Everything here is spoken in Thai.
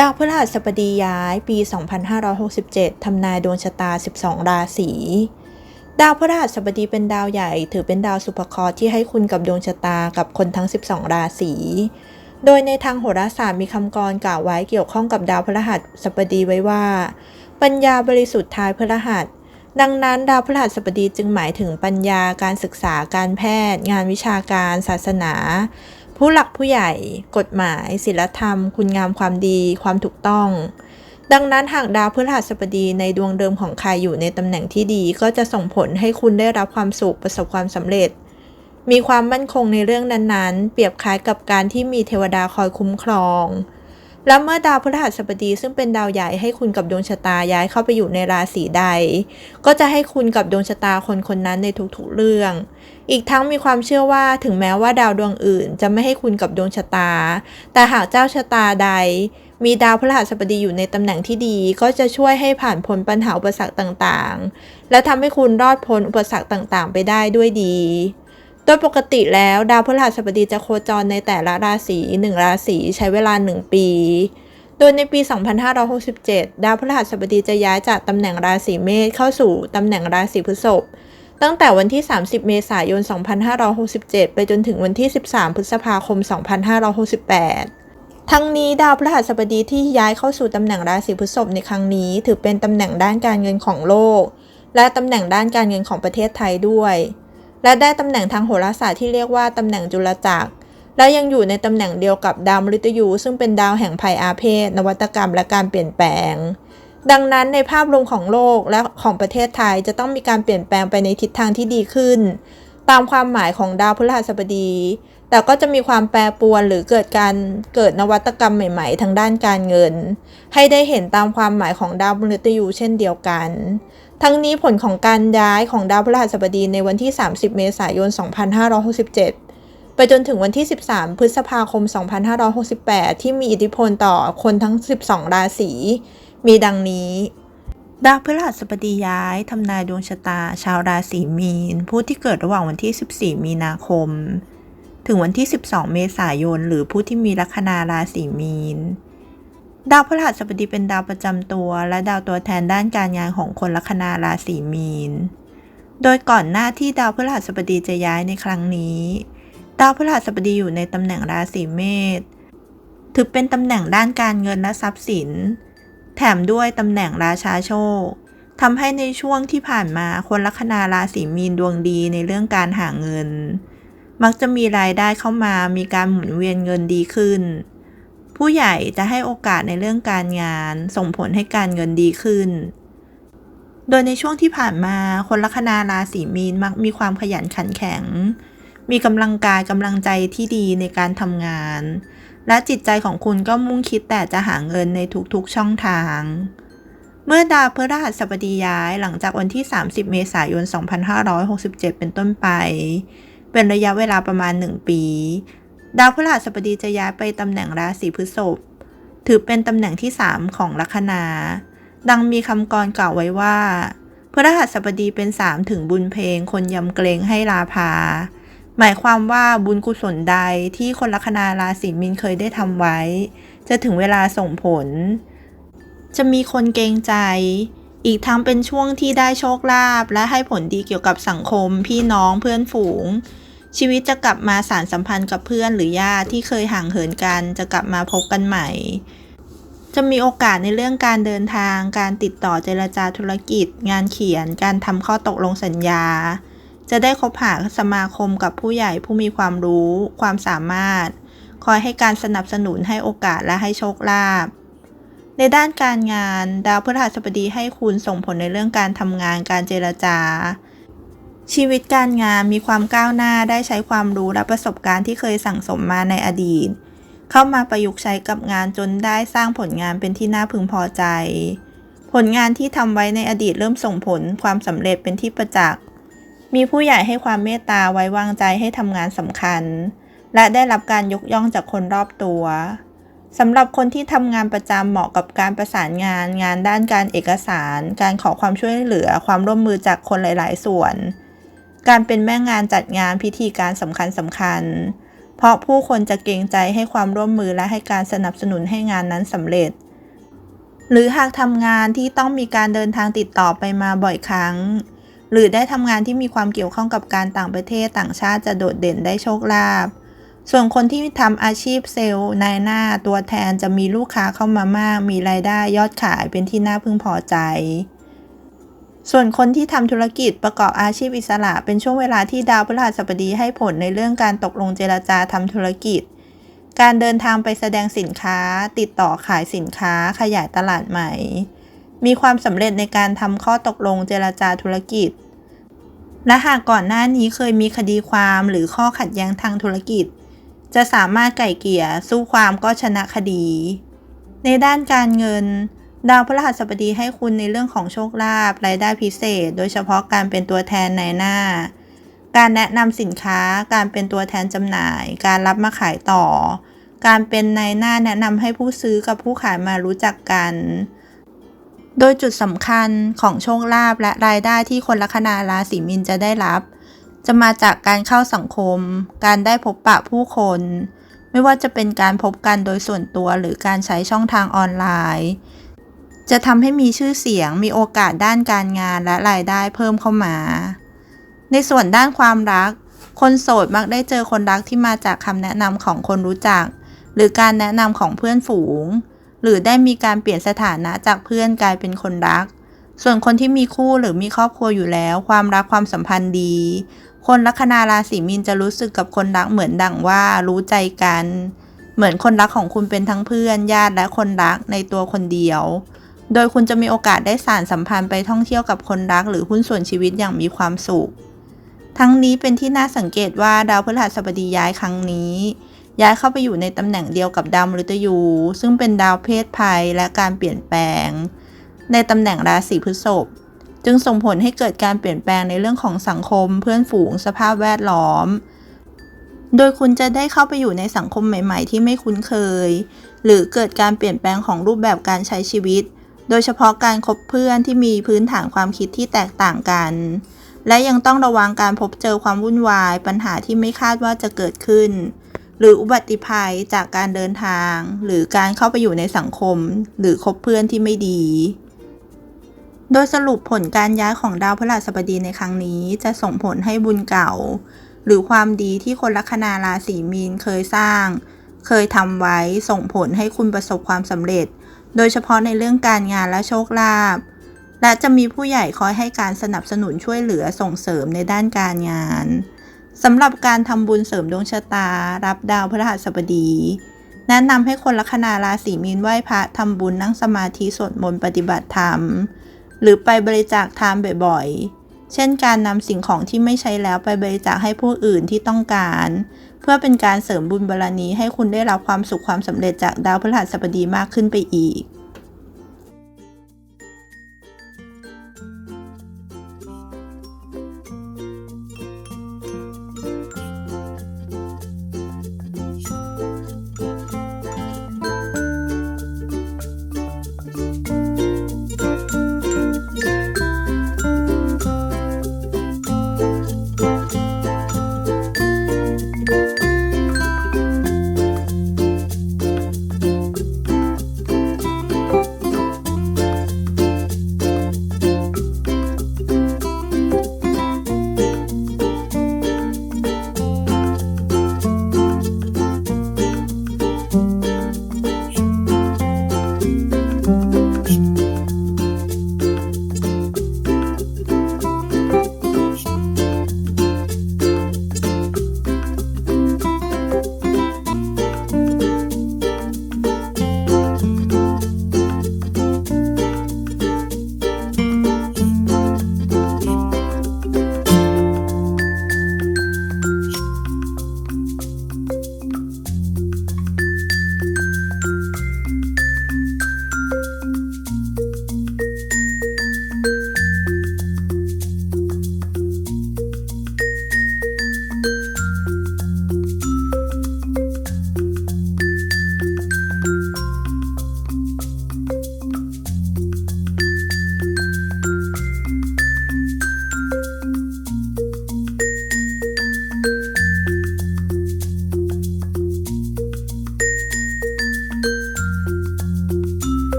ดาวพฤหัสบดีย้ายปี 2567 ทำนายดวงชะตา 12 ราศี ดาวพฤหัสบดีเป็นดาวใหญ่ ถือเป็นดาวสุภเคราะห์ที่ให้คุณกับดวงชะตากับคนทั้ง 12 ราศี โดยในทางโหราศาสตร์มีคำกรกล่าวไว้เกี่ยวข้องกับดาวพฤหัสบดีไว้ว่า ปัญญาบริสุทธิ์ทายพฤหัส ดังนั้นดาวพฤหัสบดีจึงหมายถึงปัญญาการศึกษาการแพทย์ งานวิชาการ ศาสนา ผู้หลักผู้ใหญ่ กฎหมาย ศีลธรรม คุณงามความดี ความถูกต้อง ดังนั้นหากดาวพฤหัสบดีในดวงเดิมของใครอยู่ในตำแหน่งที่ดี ก็จะส่งผลให้คุณได้รับความสุขประสบความสำเร็จ มีความมั่นคงในเรื่องนั้นๆ เปรียบคล้ายกับการที่มีเทวดาคอยคุ้มครอง และเมื่อดาวพฤหัสบดีซึ่งเป็นดาวใหญ่ให้คุณกับดวงชะตาย้ายเข้าไปอยู่ในราศีใด ก็จะให้คุณกับดวงชะตาคนคนนั้นในทุกๆเรื่อง อีกทั้งมีความเชื่อว่าถึงแม้ว่าดาวดวงอื่น จะไม่ให้คุณกับดวงชะตา แต่หากเจ้าชะตาใด มีดาวพฤหัสบดีอยู่ในตำแหน่งที่ดีก็จะช่วยให้ผ่านพ้นปัญหาอุปสรรคต่างๆ และทำให้คุณรอดพ้นอุปสรรคต่างๆ ไปได้ด้วยดี โดยปกติแล้วดาวพฤหัสบดีจะโคจรในแต่ละราศีหนึ่งราศีใช้เวลา 1 ปี โดยในปี 2567 ดาวพฤหัสบดีจะย้ายจากตำแหน่งราศีเมษเข้าสู่ตำแหน่งราศีพฤษภตั้งแต่วันที่ 30 เมษายน 2567 ไปจนถึงวันที่ 13 พฤษภาคม 2568ทั้งนี้ดาวพฤหัสบดีที่ย้ายเข้าสู่ตำแหน่งราศีพฤษภในครั้งนี้ ถือเป็นตำแหน่งด้านการเงินของโลก และตำแหน่งด้านการเงินของประเทศไทยด้วย และได้ตำแหน่งทางโหราศาสตร์ที่เรียกว่าตำแหน่งจุลจักร และยังอยู่ในตำแหน่งเดียวกับดาวมฤตยู ซึ่งเป็นดาวแห่งภัยอาเพศ นวัตกรรมและการเปลี่ยนแปลง ดังนั้นในภาพรวมของโลกและของประเทศไทยจะต้องมีการเปลี่ยนแปลงไปในทิศทางที่ดีขึ้น ตามความหมายของดาวพฤหัสบดี แต่ก็จะมีความแปรปรวนหรือเกิดการเกิดนวัตกรรมใหม่ๆ ทางด้านการเงิน ให้ได้เห็นตามความหมายของดาวมฤตยูเช่นเดียวกัน ทั้งนี้ผลของการย้ายของดาวพฤหัสบดีในวันที่ 30 เมษายน 2567 ไปจนถึงวันที่ 13 พฤษภาคม 2568 ที่มีอิทธิพลต่อคนทั้ง 12 ราศี มีดังนี้ ดาวพฤหัสบดีย้ายทำนายดวงชะตา ชาวราศีมีน ผู้ที่เกิดระหว่างวันที่ 14 มีนาคม ถึงวันที่ 12 เมษายน หรือผู้ที่มีลัคนาราศีมีน ดาวพฤหัสบดีเป็นดาวประจำตัว และดาวตัวแทนด้านการงานของคนลัคนาราศีมีน โดยก่อนหน้าที่ดาวพฤหัสบดีจะย้ายในครั้งนี้ ดาวพฤหัสบดีอยู่ในตำแหน่งราศีเมษ ถือเป็นตำแหน่งด้านการเงินและทรัพย์สิน แถมด้วยตำแหน่งราชาโชคทำให้ในช่วงที่ผ่านมาคนลัคนาราศีมีนดวงดีในเรื่องการหาเงิน มักจะมีรายได้เข้ามามีการหมุนเวียนเงินดีขึ้น ผู้ใหญ่จะให้โอกาสในเรื่องการงาน ส่งผลให้การเงินดีขึ้น โดยในช่วงที่ผ่านมาคนลัคนาราศีมีนมักมีความขยันขันแข็ง มีกำลังกายกำลังใจที่ดีในการทำงาน และจิตใจของคุณก็มุ่งคิดแต่จะหาเงินในทุกๆช่องทาง เมื่อดาวพฤหัสบดีย้ายหลังจากวันที่ 30 เมษายน 2567 เป็นต้นไป เป็นระยะเวลาประมาณ 1 ปี ดาวพฤหัสบดีจะย้ายไปตำแหน่งราศีพฤษภ ถือเป็นตำแหน่งที่ 3 ของลัคนา ดังมีคำกรกล่าวไว้ว่าพฤหัสบดีเป็น3ถึงบุญเพลง คนยำเกรงให้ลาภาหมายความว่าบุญกุศลใดที่คนลัคนาราศีมีนเคยได้ทำไว้ จะถึงเวลาส่งผล จะมีคนเกรงใจ อีกทั้งเป็นช่วงที่ได้โชคลาภและให้ผลดีเกี่ยวกับสังคม พี่น้องเพื่อนฝูง ชีวิตจะกลับมาสารสัมพันธ์กับเพื่อนหรือญาติที่เคยห่างเหินกัน จะกลับมาพบกันใหม่ จะมีโอกาสในเรื่องการเดินทาง การติดต่อเจรจาธุรกิจ งานเขียน การทำข้อตกลงสัญญา จะได้คบหาสมาคมกับผู้ใหญ่ผู้มีความรู้ ความสามารถ คอยให้การสนับสนุนให้โอกาสและให้โชคลาภในด้านการงาน ดาวพฤหัสบดีให้คุณส่งผลในเรื่องการทำงานการเจรจา ชีวิตการงานมีความก้าวหน้าได้ใช้ความรู้และประสบการณ์ที่เคยสั่งสมมาในอดีต เข้ามาประยุกต์ใช้กับงานจนได้สร้างผลงานเป็นที่น่าพึงพอใจ ผลงานที่ทำไว้ในอดีตเริ่มส่งผลความสำเร็จเป็นที่ประจักษ์มีผู้ใหญ่ให้ความเมตตาไว้วางใจให้ทำงานสำคัญ และได้รับการยกย่องจากคนรอบตัวสำหรับคนที่ทำงานประจำเหมาะกับการประสานงาน งานด้านการเอกสาร การขอความช่วยเหลือ ความร่วมมือจากคนหลาย ๆ ส่วน การเป็นแม่งานจัดงานพิธีการสำคัญสำคัญ เพราะผู้คนจะเกรงใจให้ความร่วมมือและให้การสนับสนุนให้งานนั้นสำเร็จ หรือหากทำงานที่ต้องมีการเดินทางติดต่อไปมาบ่อยครั้ง หรือได้ทำงานที่มีความเกี่ยวข้องกับการต่างประเทศต่างชาติจะโดดเด่นได้โชคลาภส่วนคนที่ทำอาชีพเซลล์นายหน้าตัวแทนจะมีลูกค้าเข้ามามาก มีรายได้ยอดขายเป็นที่น่าพึงพอใจ ส่วนคนที่ทำธุรกิจประกอบอาชีพอิสระ เป็นช่วงเวลาที่ดาวพฤหัสบดีให้ผลในเรื่องการตกลงเจรจาทำธุรกิจ การเดินทางไปแสดงสินค้า ติดต่อขายสินค้า ขยายตลาดใหม่ มีความสำเร็จในการทำข้อตกลงเจรจาธุรกิจ และหากก่อนหน้านี้เคยมีคดีความหรือข้อขัดแย้งทางธุรกิจ จะสามารถไก่เกี่ยสู้ความก็ชนะคดี ในด้านการเงิน ดาวพฤหัสบดีให้คุณในเรื่องของโชคลาภรายได้พิเศษ โดยเฉพาะการเป็นตัวแทนในหน้า การแนะนำสินค้า การเป็นตัวแทนจำหน่าย การรับมาขายต่อ การเป็นในหน้าแนะนำให้ผู้ซื้อกับผู้ขายมารู้จักกัน โดยจุดสำคัญของโชคลาภและรายได้ที่คนลัคนาราศีมีนจะได้รับ จะมาจากการเข้าสังคม การได้พบปะผู้คน ไม่ว่าจะเป็นการพบกันโดยส่วนตัวหรือการใช้ช่องทางออนไลน์ จะทำให้มีชื่อเสียง มีโอกาสด้านการงานและรายได้เพิ่มเข้ามา ในส่วนด้านความรัก คนโสดมักได้เจอคนรักที่มาจากคำแนะนำของคนรู้จัก หรือการแนะนำของเพื่อนฝูง หรือได้มีการเปลี่ยนสถานะจากเพื่อนกลายเป็นคนรัก ส่วนคนที่มีคู่หรือมีครอบครัวอยู่แล้ว ความรักความสัมพันธ์ดี คนลัคนาราศีมีนจะรู้สึกกับคนรักเหมือนดังว่ารู้ใจกัน เหมือนคนรักของคุณเป็นทั้งเพื่อนญาติและคนรักในตัวคนเดียว โดยคุณจะมีโอกาสได้สานสัมพันธ์ไปท่องเที่ยวกับคนรักหรือหุ้นส่วนชีวิตอย่างมีความสุข ทั้งนี้เป็นที่น่าสังเกตว่าดาวพฤหัสบดีย้ายครั้งนี้ ย้ายเข้าไปอยู่ในตำแหน่งเดียวกับดาวมฤตยู ซึ่งเป็นดาวเพศภัยและการเปลี่ยนแปลง ในตำแหน่งราศีพฤษภจึงส่งผลให้เกิดการเปลี่ยนแปลงในเรื่องของสังคม เพื่อนฝูงสภาพแวดล้อม โดยคุณจะได้เข้าไปอยู่ในสังคมใหม่ ๆ ที่ไม่คุ้นเคย หรือเกิดการเปลี่ยนแปลงของรูปแบบการใช้ชีวิต โดยเฉพาะการคบเพื่อนที่มีพื้นฐานความคิดที่แตกต่างกัน และยังต้องระวังการพบเจอความวุ่นวาย ปัญหาที่ไม่คาดว่าจะเกิดขึ้น หรืออุบัติภัยจากการเดินทาง หรือการเข้าไปอยู่ในสังคม หรือคบเพื่อนที่ไม่ดี โดยสรุปผลการย้ายของดาวพฤหัสบดีในครั้งนี้ จะส่งผลให้บุญเก่า หรือความดีที่คนลัคนาราศีมีนเคยสร้าง เคยทำไว้ส่งผลให้คุณประสบความสำเร็จ โดยเฉพาะในเรื่องการงานและโชคลาภ และจะมีผู้ใหญ่คอยให้การสนับสนุนช่วยเหลือส่งเสริมในด้านการงานสำหรับการทำบุญเสริมดวงชะตา รับดาวพฤหัสบดี แนะนำให้คนลัคนาราศีมีนไหว้พระทำบุญนั่งสมาธิสวดมนต์ปฏิบัติธรรม หรือไปบริจาคทานบ่อยๆ เช่นการนำสิ่งของที่ไม่ใช้แล้วไปบริจาคให้ผู้อื่นที่ต้องการ พื่อเป็นการเสริมบุญบารรณีให้คุณได้รับความสุขความสำเร็จจากดาวพฤหัสบดีมากขึ้นไปอีก